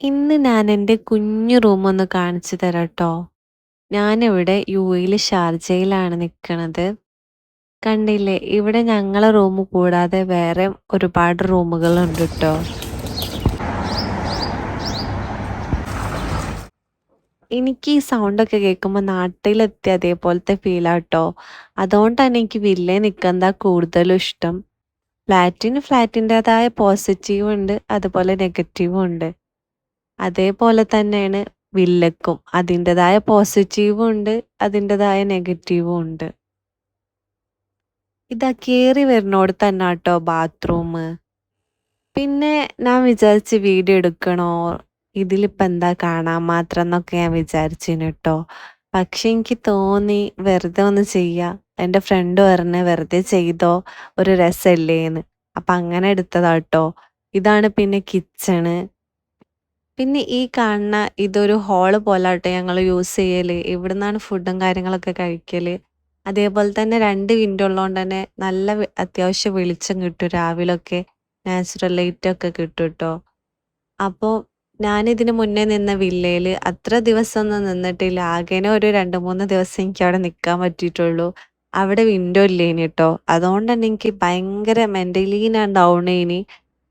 ഇന്ന് ഞാൻ എന്റെ കുഞ്ഞു റൂമൊന്ന് കാണിച്ചു തരാം കേട്ടോ ഞാനിവിടെ യു എയിൽ ഷാർജയിലാണ് നിൽക്കണത് കണ്ടില്ലേ ഇവിടെ ഞങ്ങളെ റൂം കൂടാതെ വേറെ ഒരുപാട് റൂമുകളുണ്ട് കേട്ടോ എനിക്ക് ഈ സൗണ്ടൊക്കെ കേൾക്കുമ്പോൾ നാട്ടിലെത്തി അതേപോലത്തെ ഫീലാട്ടോ. അതുകൊണ്ടാണ് എനിക്ക് വില്ലേ നിൽക്കുന്നതാ കൂടുതലും ഇഷ്ടം. ഫ്ലാറ്റിന് ഫ്ലാറ്റിന്റെതായ പോസിറ്റീവും ഉണ്ട് അതുപോലെ നെഗറ്റീവും ഉണ്ട്. അതേപോലെ തന്നെയാണ് വില്ലക്കും അതിന്റെതായ പോസിറ്റീവും ഉണ്ട് അതിന്റെതായ നെഗറ്റീവും ഉണ്ട്. ഇതാ കയറി കേറി തന്നെ കേട്ടോ ബാത്റൂം. പിന്നെ ഞാൻ വിചാരിച്ച് വീഡിയോ എടുക്കണോ ഇതിലിപ്പോൾ എന്താ കാണാൻ മാത്രം എന്നൊക്കെ ഞാൻ വിചാരിച്ചിന് കേട്ടോ പക്ഷെ എനിക്ക് തോന്നി വെറുതെ ഒന്ന് ചെയ്യാ. എന്റെ ഫ്രണ്ട് പറഞ്ഞ് വെറുതെ ചെയ്തോ ഒരു രസമല്ലേന്ന് അപ്പം അങ്ങനെ എടുത്തതാട്ടോ. ഇതാണ് പിന്നെ കിച്ചണ്. പിന്നെ ഈ കാണുന്ന ഇതൊരു ഹാൾ പോലാട്ടോ ഞങ്ങൾ യൂസ് ചെയ്യൽ. ഇവിടുന്നാണ് ഫുഡും കാര്യങ്ങളൊക്കെ കഴിക്കൽ. അതേപോലെ തന്നെ രണ്ട് വിൻഡോ ഉള്ളതുകൊണ്ട് തന്നെ നല്ല അത്യാവശ്യം വെളിച്ചം കിട്ടും രാവിലൊക്കെ. നാച്ചുറൽ ലൈറ്റ് ഒക്കെ കിട്ടും കേട്ടോ അപ്പോൾ ഞാനിതിന് മുന്നേ നിന്ന വില്ലയിൽ അത്ര ദിവസമൊന്നും നിന്നിട്ടില്ല. ആകേനെ ഒരു 2, 3 ദിവസം എനിക്ക് അവിടെ നിൽക്കാൻ പറ്റിയിട്ടുള്ളൂ. അവിടെ വിൻഡോ ഇല്ലേനി കേട്ടോ അതുകൊണ്ട് തന്നെ എനിക്ക് ഭയങ്കര മെന്റലി ഞാൻ ഡൗൺ ഏനി.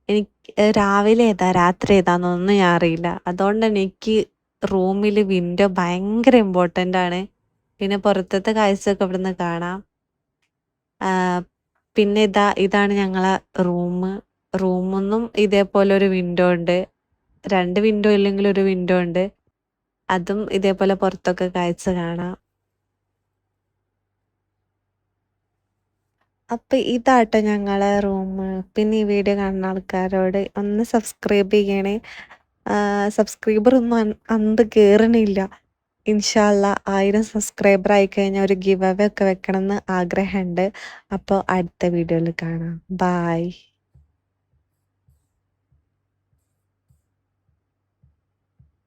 എനിക്ക് രാവിലെ ഏതാ രാത്രി ഏതാന്നൊന്നും ഞാൻ അറിയില്ല. അതുകൊണ്ട് എനിക്ക് റൂമിൽ വിൻഡോ ഭയങ്കര ഇമ്പോർട്ടന്റ് ആണ്. പിന്നെ പുറത്തത്തെ കാഴ്ചയൊക്കെ ഇവിടുന്ന് കാണാം. പിന്നെ ഇതാ ഇതാണ് ഞങ്ങളെ റൂം റൂമൊന്നും ഇതേപോലെ ഒരു വിൻഡോ ഉണ്ട്. രണ്ട് വിൻഡോ ഇല്ലെങ്കിൽ ഒരു വിൻഡോ ഉണ്ട്. അതും ഇതേപോലെ പുറത്തൊക്കെ കാഴ്ച കാണാം. അപ്പൊ ഇതാട്ടോ ഞങ്ങളെ റൂം പിന്നെ ഈ വീഡിയോ കാണുന്ന ആൾക്കാരോട് ഒന്ന് സബ്സ്ക്രൈബ് ചെയ്യണേ. സബ്സ്ക്രൈബർ ഒന്നും അന്ത് കേറണില്ല. ഇൻഷാല്ല ആയിരം സബ്സ്ക്രൈബർ ആയി കഴിഞ്ഞാൽ ഒരു ഗിവ് അവേ ഒക്കെ വെക്കണമെന്ന് ആഗ്രഹമുണ്ട്. അപ്പോൾ അടുത്ത വീഡിയോയിൽ കാണാം. ബായ്.